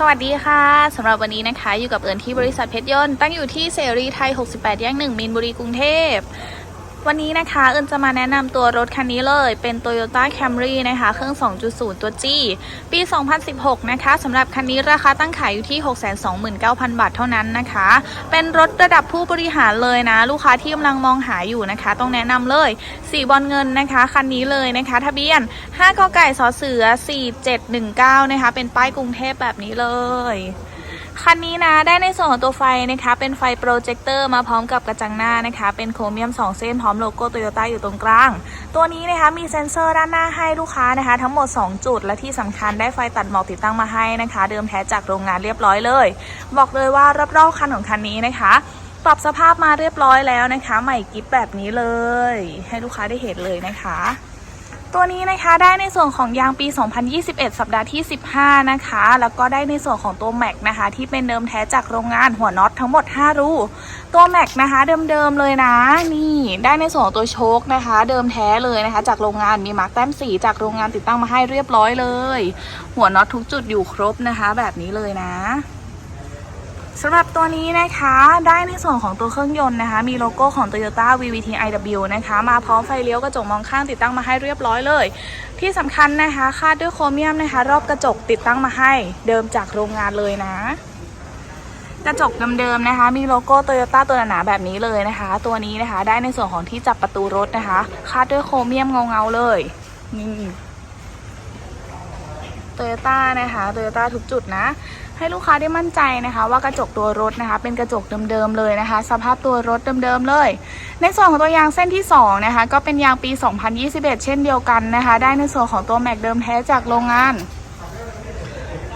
สวัสดีค่ะสำหรับวันนี้นะคะ อยู่กับเอิญที่บริษัทเพชรยนต์ตั้งอยู่ที่เสรีไทย 68 แยก1มีนบุรีกรุงเทพ วันนี้นะคะเอิญจะมาแนะนำตัวรถคันนี้เลย เป็น Toyota Camry นะคะ เครื่อง 2.0 ตัว G ปี 2016 นะคะสำหรับคันนี้ราคาตั้งขายอยู่ที่ 629,000 บาทเท่านั้นนะคะ เป็นรถระดับผู้บริหารเลยนะ ลูกค้าที่กำลังมองหาอยู่นะคะ ต้องแนะนำเลย สีบอลเงินนะคะ คันนี้เลยนะคะ ทะเบียน 5กไก่สเสือ 4719 นะคะ เป็นป้ายกรุงเทพแบบนี้เลย คันนี้นะได้ในส่วนของตัวไฟนะคะเป็นไฟโปรเจคเตอร์มาพร้อมกับกระจังหน้านะคะ เป็นโครเมียม 2 เส้นพร้อมโลโก้โตโยต้าอยู่ตรงกลาง ตัวนี้นะคะมีเซ็นเซอร์ด้านหน้าให้ลูกค้านะคะ ทั้งหมด 2 จุด และที่สำคัญได้ไฟตัดหมอกติดตั้งมาให้นะคะ เดิมแท้จากโรงงานเรียบร้อยเลย บอกเลยว่ารอบๆคันของคันนี้นะคะปรับสภาพมาเรียบร้อยแล้วนะคะ ใหม่กิฟแบบนี้เลย ให้ลูกค้าได้เห็นเลยนะคะ ตัวนี้นะคะได้ในส่วนของยางปี 2021 สัปดาห์ที่ 15 นะคะ แล้วก็ได้ในส่วนของตัวแม็กนะคะ ที่เป็นเดิมแท้จากโรงงานหัวน็อตทั้งหมด 5 รูตัวแม็กนะคะเดิมๆเลยนะ นี่ได้ในส่วนของตัวโชคนะคะ เดิมแท้เลยนะคะ จากโรงงานมีมาร์กแต้มสีจากโรงงานติดตั้งมาให้เรียบร้อยเลย หัวน็อตทุกจุดอยู่ครบนะคะ แบบนี้เลยนะ สำหรับตัวนี้นะคะได้ในส่วนของตัวเครื่องยนต์นะคะ มีโลโก้ของ Toyota VVT iW นะคะ มาพร้อมไฟเลี้ยวกระจกมองข้างติดตั้งมาให้เรียบร้อยเลย ที่สำคัญนะคะ คาดด้วยโครเมียมนะคะ รอบกระจกติดตั้งมาให้เดิมจากโรงงานเลยนะ กระจกเดิมๆนะคะ มีโลโก้ Toyota ตัวหนาๆแบบนี้เลยนะคะ ตัวนี้นะคะได้ในส่วนของที่จับประตูรถนะคะ คาดด้วยโครเมียมเงาๆเลยนี่โตโยต้านะคะโตโยต้าทุกจุดนะ ให้ลูกค้าได้มั่นใจนะคะ ว่ากระจกตัวรถนะคะ เป็นกระจกเดิมๆเลยนะคะ สภาพตัวรถเดิมๆเลย ในส่วนของตัวยางเส้นที่2นะคะก็เป็นยางปี 2021 เช่นเดียวกันนะคะ ได้ในส่วนของตัวแม็กเดิมแท้จากโรงงาน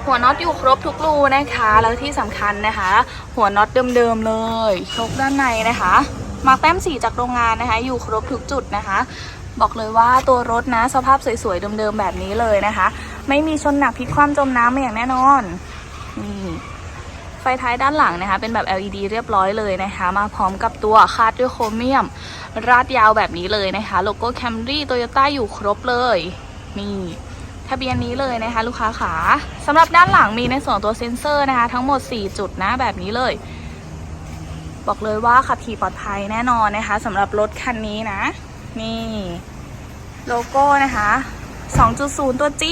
หัวน็อตอยู่ครบทุกรูนะคะ แล้วที่สำคัญนะคะ หัวน็อตเดิมๆเลยชกด้านในนะคะมาร์กแต้มสีจากโรงงานนะคะ อยู่ครบทุกจุดนะคะ บอกเลยว่าตัวรถนะ สภาพสวยๆเดิมๆแบบนี้เลยนะคะ ไม่มีชนหนักพลิกคว่ำจมน้ำมาอย่างแน่นอน นี่ไฟท้ายด้านหลังนะคะ เป็นแบบ LED เรียบร้อยเลยนะคะ มาพร้อมกับตัวคาดด้วยโครเมียม ราดยาวแบบนี้เลยนะคะ โลโก้ Camry Toyota อยู่ครบเลยนี่ทะเบียนนี้เลยนะคะ ลูกค้าขาสำหรับด้านหลังมีในส่วนตัวเซ็นเซอร์นะคะ ทั้งหมด 4 จุดนะแบบนี้เลย บอกเลยว่าขับขี่ปลอดภัยแน่นอนนะคะสำหรับรถคันนี้นะ นี่ โลโก้นะคะ 2.0 ตัว G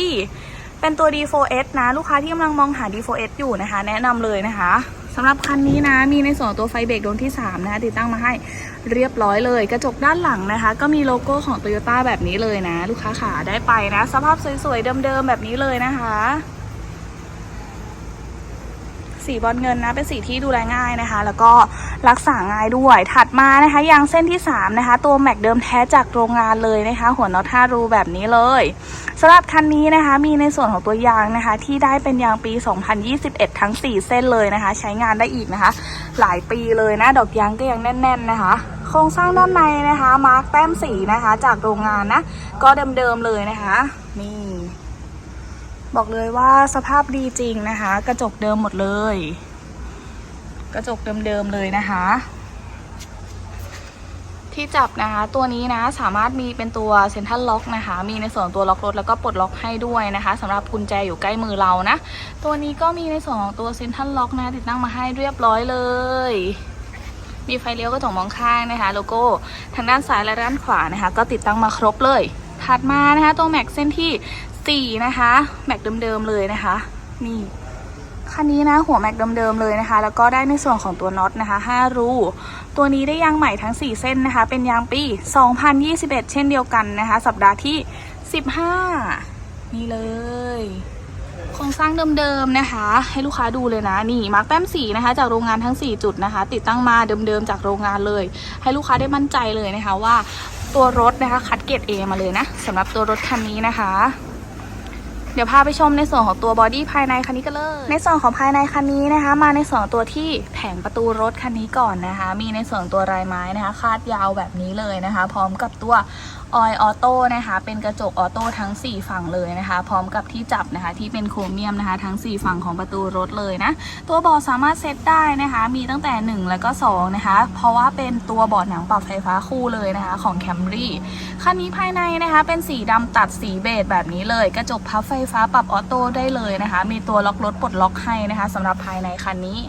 เป็นตัว D4S นะ ลูกค้าที่กำลังมองหา D4S อยู่นะคะ แนะนำเลยนะคะสำหรับคันนี้นะ มีในส่วนตัวไฟเบรกดวงที่ 3 นะคะ ติดตั้งมาให้เรียบร้อยเลย กระจกด้านหลังนะคะ ก็มีโลโก้ของ Toyota แบบนี้เลยนะ ลูกค้าขาได้ไปนะ สภาพสวยๆ เดิมๆ แบบนี้เลยนะคะ สีบอลเงินนะเป็นสีที่ดูแลง่ายนะคะ แล้วก็รักษาง่ายด้วย ถัดมานะคะยางเส้นที่ 3 นะคะ ตัวแม็กเดิมแท้จากโรงงานเลยนะคะ หัวน็อต5รูแบบนี้เลยสำหรับคันนี้นะคะมีในส่วนของตัวยางนะคะ ที่ได้เป็นยางปี 2021 ทั้ง 4 เส้นเลยนะคะ ใช้งานได้อีกนะคะ หลายปีเลยนะ ดอกยางก็ยังแน่น ๆ นะคะโครงสร้างด้านในนะคะ มาร์กแต้มสีนะคะ จากโรงงานนะ ก็เดิมๆเลยนะคะ นี่ บอกเลยว่าสภาพดีจริงนะคะ กระจกเดิมหมดเลย กระจกเดิมๆเลยนะคะ ที่จับนะคะ ตัวนี้นะสามารถมีเป็นตัวเซ็นทรัลล็อกนะคะ มีในส่วนตัวล็อกรถแล้วก็ปลดล็อกให้ด้วยนะคะสำหรับกุญแจอยู่ใกล้มือเรานะ ตัวนี้ก็มีในส่วนของตัวเซ็นทรัลล็อกนะติดตั้งมาให้เรียบร้อยเลยมีไฟเลี้ยวกระจกมองข้างนะคะ โลโก้ทางด้านซ้ายและด้านขวานะคะ ก็ติดตั้งมาครบเลย ถัดมานะคะตัวแม็กเส้นที่ 4นะคะ แม็กเดิมๆเลยนะคะนี่คันนี้นะหัวแม็กเดิมๆเลยนะคะ แล้วก็ได้ในส่วนของตัวน็อตนะคะ5รูตัวนี้ได้ยางใหม่ทั้ง 4 เส้นนะคะ เป็นยางปี 2021 เช่นเดียวกันนะคะ สัปดาห์ที่ 15 นี่เลยโครงสร้างเดิมๆนะคะ ให้ลูกค้าดูเลยนะนี่มาร์กแต้มสีนะคะ จากโรงงานทั้ง 4 จุดนะคะ ติดตั้งมาเดิมๆจากโรงงานเลย ให้ลูกค้าได้มั่นใจเลยนะคะว่าตัวรถนะคะคัดเกรด A มาเลยนะสำหรับตัวรถคันนี้นะคะ เดี๋ยวพาไปชมในส่วนของตัวบอดี้ภายในคันนี้กันเลย ในส่วนของภายในคันนี้นะคะ มาในส่วนตัวที่แผงประตูรถคันนี้ก่อนนะคะ มีในส่วนตัวลายไม้นะคะ คาดยาวแบบนี้เลยนะคะ พร้อมกับตัว ออยออโต้นะคะเป็นกระจกออโต้ทั้ง 4 ฝั่งเลยนะคะ พร้อมกับที่จับนะคะที่เป็นโครเมียมนะคะ ทั้ง 4 ฝั่งของประตูรถเลยนะ ตัวเบาะสามารถเซตได้นะคะ มีตั้งแต่ 1 แล้วก็2นะคะ เพราะว่าเป็นตัวเบาะหนังปรับไฟฟ้าคู่เลยนะคะของ Camry คันนี้ภายในนะคะเป็นสีดำตัดสีเบจแบบนี้เลย กระจกพับไฟฟ้าปรับออโต้ได้เลยนะคะ มีตัวล็อกรถปลดล็อกให้นะคะสำหรับภายในคันนี้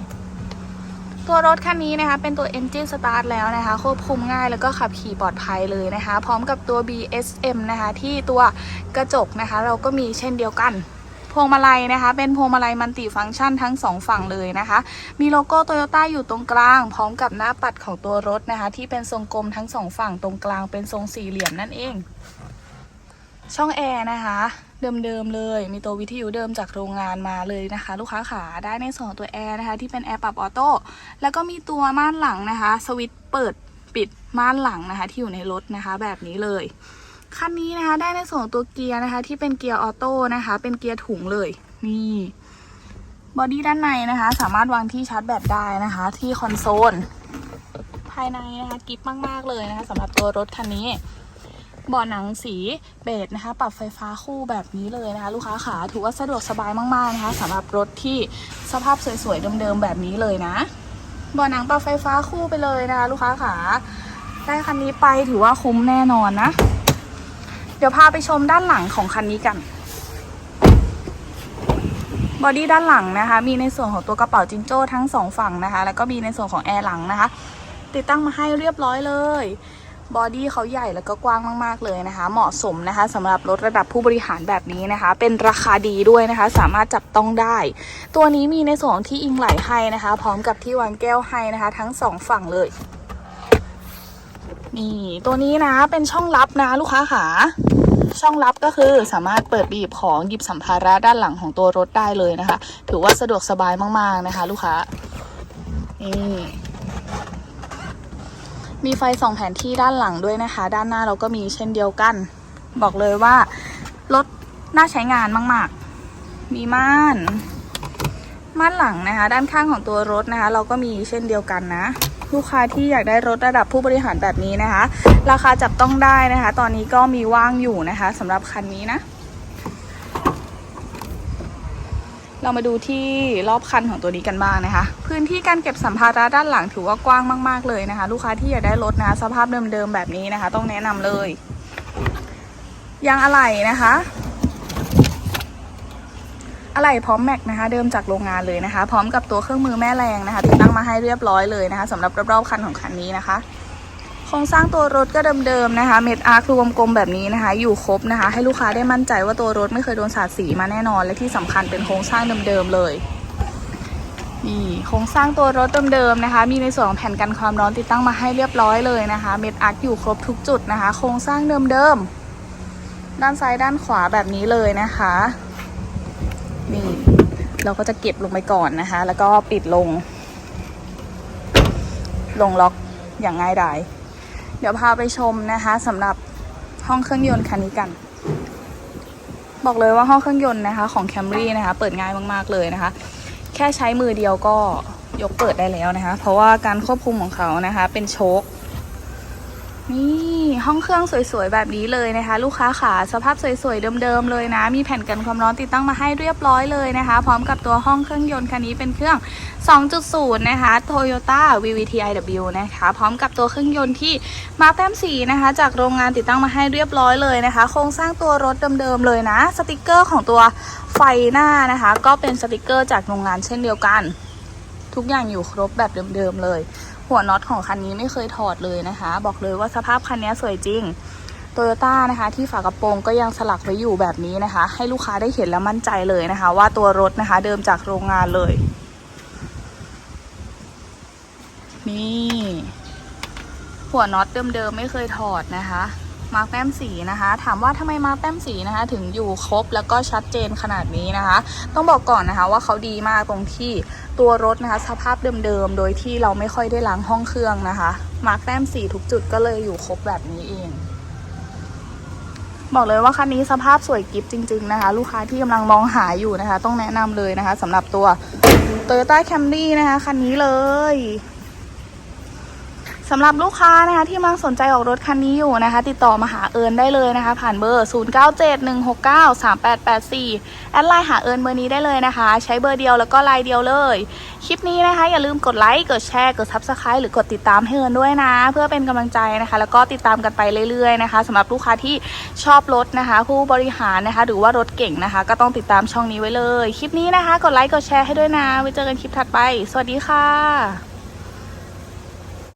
ตัวรถคันนี้นะคะเป็นตัว Engine Start แล้วนะคะควบคุมง่ายแล้วก็ขับขี่ปลอดภัยเลยนะคะ พร้อมกับตัว BSM นะคะที่ตัวกระจกนะคะ เราก็มีเช่นเดียวกันพวงมาลัยนะคะ เป็นพวงมาลัยมัลติฟังก์ชันทั้งสองฝั่งเลยนะคะ มีโลโก้โตโยต้าอยู่ตรงกลาง พร้อมกับหน้าปัดของตัวรถนะคะ ที่เป็นทรงกลมทั้งสองฝั่งตรงกลางเป็นทรงสี่เหลี่ยมนั่นเอง ช่องแอร์นะคะ เดิมๆเลย มีตัววิทยุเดิมจากโรงงานมาเลยนะคะ ลูกค้าขาได้ในส่วนของตัวแอร์นะคะ ที่เป็นแอร์ปรับออโต้แล้วก็มีตัวม่านหลังนะคะ สวิตช์เปิดปิดม่านหลังนะคะ ที่อยู่ในรถนะคะ แบบนี้เลยคันนี้นะคะได้ในส่วนของตัวเกียร์นะคะ ที่เป็นเกียร์ออโต้นะคะ เป็นเกียร์ถุงเลยนี่บอดี้ด้านในนะคะ สามารถวางที่ชาร์จแบตได้นะคะ ที่คอนโซลภายในนะคะกิฟมากๆเลยนะคะสำหรับตัวรถคันนี้ เบาะหนังสีเบจนะคะ ปรับไฟฟ้าคู่แบบนี้เลยนะคะ ลูกค้าขาถือว่าสะดวกสบายมากๆนะคะสำหรับรถที่สภาพสวยๆเดิมๆแบบนี้เลยนะเบาะหนังปรับไฟฟ้าคู่ไปเลยนะคะ ลูกค้าขาได้คันนี้ไปถือว่าคุ้มแน่นอนนะ เดี๋ยวพาไปชมด้านหลังของคันนี้กันบอดี้ด้านหลังนะคะ มีในส่วนของตัวกระเป๋าจิงโจ้ทั้งสองฝั่งนะคะ แล้วก็มีในส่วนของแอร์หลังนะคะ ติดตั้งมาให้เรียบร้อยเลย บอดี้เขาใหญ่แล้วก็กว้างมาก ๆ เลยนะคะ เหมาะสมนะคะสำหรับรถระดับผู้บริหารแบบนี้นะคะ เป็นราคาดีด้วยนะคะ สามารถจับต้องได้ ตัวนี้มีในส่วนของที่อิงไหลให้นะคะ พร้อมกับที่วางแก้วให้นะคะ ทั้งสองฝั่งเลย นี่ตัวนี้นะเป็นช่องลับนะลูกค้าขาช่องลับก็คือสามารถเปิดบีบของหยิบสัมภาระด้านหลังของตัวรถได้เลยนะคะ ถือว่าสะดวกสบายมาก ๆ นะคะ ลูกค้านี่ มีไฟส่องแผนที่ด้านหลังด้วยนะคะ ด้านหน้าเราก็มีเช่นเดียวกัน บอกเลยว่ารถน่าใช้งานมาก ๆ มีม่านม่านหลังนะคะ ด้านข้างของตัวรถนะคะ เราก็มีเช่นเดียวกันนะ ลูกค้าที่อยากได้รถระดับผู้บริหารแบบนี้นะคะ ราคาจับต้องได้นะคะ ตอนนี้ก็มีว่างอยู่นะคะสำหรับคันนี้นะ เรามาดูที่รอบคันของตัวนี้กันบ้างนะคะ พื้นที่การเก็บสัมภาระด้านหลังถือว่ากว้างมากๆเลยนะคะ ลูกค้าที่อยากได้รถนะะสภาพเดิมๆแบบนี้นะคะ ต้องแนะนำเลยยางอะไหล่นะคะอะไหล่พร้อมแม็กนะคะ เดิมจากโรงงานเลยนะคะ พร้อมกับตัวเครื่องมือแม่แรงนะคะติดตั้งมาให้เรียบร้อยเลยนะคะสำหรับรอบๆคันของคันนี้นะคะ ครงสร้างตัวรถก็เดิมๆนะคะ เม็ดอาร์ครวมกลมแบบนี้นะคะ อยู่ครบนะคะ ให้ลูกค้าได้มั่นใจว่าตัวรถไม่เคยโดนสาดสีมาแน่นอน และที่สำคัญเป็นโครงสร้างเดิมๆเลยนี่โครงสร้างตัวรถเดิมๆนะคะ มีในส่วนของแผ่นกันความร้อนติดตั้งมาให้เรียบร้อยเลยนะคะ เม็ดอาร์คอยู่ครบทุกจุดนะคะ โครงสร้างเดิมๆด้านซ้ายด้านขวาแบบนี้เลยนะคะนี่เราก็จะเก็บลงไปก่อนนะคะ แล้วก็ปิดลง ลงล็อกอย่างง่ายดาย เดี๋ยวพาไปชมนะคะสำหรับห้องเครื่องยนต์คันนี้กัน บอกเลยว่าห้องเครื่องยนต์นะคะ ของ Camry นะคะ เปิดง่ายมากๆเลยนะคะ แค่ใช้มือเดียวก็ยกเปิดได้แล้วนะคะ เพราะว่าการควบคุมของเขานะคะ เป็นโชค นี่ห้องเครื่องสวยๆ แบบนี้เลยนะคะ ลูกค้าขาสภาพสวยๆ เดิมๆ เลยนะ มีแผ่นกันความร้อนติดตั้งมาให้เรียบร้อยเลยนะคะ พร้อมกับตัวห้องเครื่องยนต์คันนี้เป็นเครื่อง 2.0 นะคะ Toyota VVT-iW นะคะ พร้อมกับตัวเครื่องยนต์ที่มาแต้มสีนะคะ จากโรงงานติดตั้งมาให้เรียบร้อยเลยนะคะ โครงสร้างตัวรถเดิมๆ เลยนะ สติกเกอร์ของตัวไฟหน้านะคะ ก็เป็นสติกเกอร์จากโรงงานเช่นเดียวกัน ทุกอย่างอยู่ครบแบบเดิมๆ เลย หัวน็อตของคันนี้ไม่เคยถอดเลยนะคะ บอกเลยว่าสภาพคันนี้สวยจริงโตโยต้านะคะ ที่ฝากระโปรงก็ยังสลักไว้อยู่แบบนี้นะคะ ให้ลูกค้าได้เห็นแล้วมั่นใจเลยนะคะ ว่าตัวรถนะคะ เดิมจากโรงงานเลย นี่ หัวน็อตเดิมๆไม่เคยถอดนะคะ มาร์กแต้มสีนะคะ ถามว่าทำไมมาร์กแต้มสีนะคะ ถึงอยู่ครบแล้วก็ชัดเจนขนาดนี้นะคะ ต้องบอกก่อนนะคะว่าเขาดีมากตรงที่ตัวรถนะคะ สภาพเดิมๆ โดยที่เราไม่ค่อยได้ล้างห้องเครื่องนะคะ มาร์กแต้มสีทุกจุดก็เลยอยู่ครบแบบนี้เองบอกเลยว่าคันนี้สภาพสวยกิฟจริง ๆนะคะ ลูกค้าที่กำลังมองหาอยู่นะคะ ต้องแนะนำเลยนะคะสำหรับตัว Toyota Camry นะคะ คันนี้เลย สำหรับลูกค้านะคะที่กำลังสนใจออกรถคันนี้อยู่นะคะ ติดต่อมาหาเอิญได้เลยนะคะ ผ่านเบอร์ 0971693884 แอดไลน์หาเอิญเบอร์นี้ได้เลยนะคะ ใช้เบอร์เดียวแล้วก็ไลน์เดียวเลย คลิปนี้นะคะ อย่าลืมกดไลค์กดแชร์กด Subscribe หรือกดติดตามให้เอิญด้วยนะ เพื่อเป็นกำลังใจนะคะ แล้วก็ติดตามกันไปเรื่อยๆนะคะสำหรับลูกค้าที่ชอบรถนะคะ ผู้บริหารนะคะ หรือว่ารถเก่งนะคะ ก็ต้องติดตามช่องนี้ไว้เลย คลิปนี้นะคะ กดไลค์กดแชร์ให้ด้วยนะไว้เจอกันคลิปถัดไป สวัสดีค่ะ